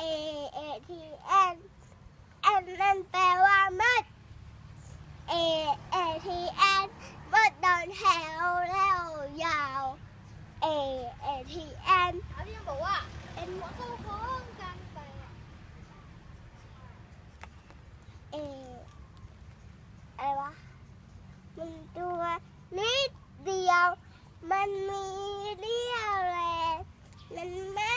A A T N N นั่นแปลว่ามัด A A T N มัดเดินแถวแล้วยาว A A T N เอาที่ยังบอกว่าเป็นหัวเข้าโค้งกันไปอะเออะไรวะมันตัวนิดเดียว มันมีเรี่ยวแรงมันไม่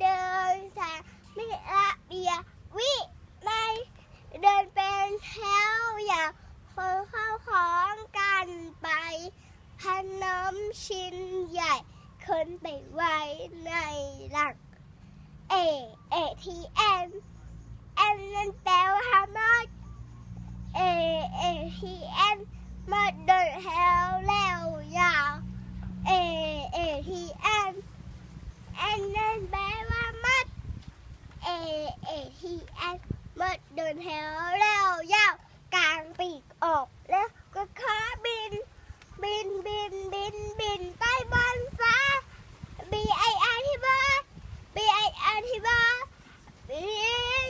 เดินสายไม่ระเบียบวิไม่เดิน เป็นแถวอย่างคนเข้าของกันไปพนมชิ้นใหญ่ขึ้นไปไว้ในหลัง A A T M M นั่นแปลว่าฮามอด A A T M มาเดินแถวแล้วยาว A A T M N นั่นแปลว่ามัด A A T M มาเดินแถวแล้วยาวกลางปีกออกแล้วก็ขาบิน บินบินบินบินไปบนฟ้า B I R ที่บ้าน B I R ที่บ้านบิน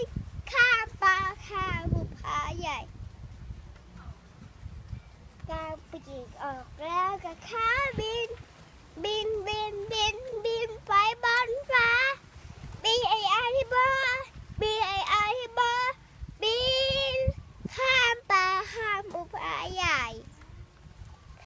ข้ามปลาข้ามภูผาใหญ่ กออกแล้วกันค่ะ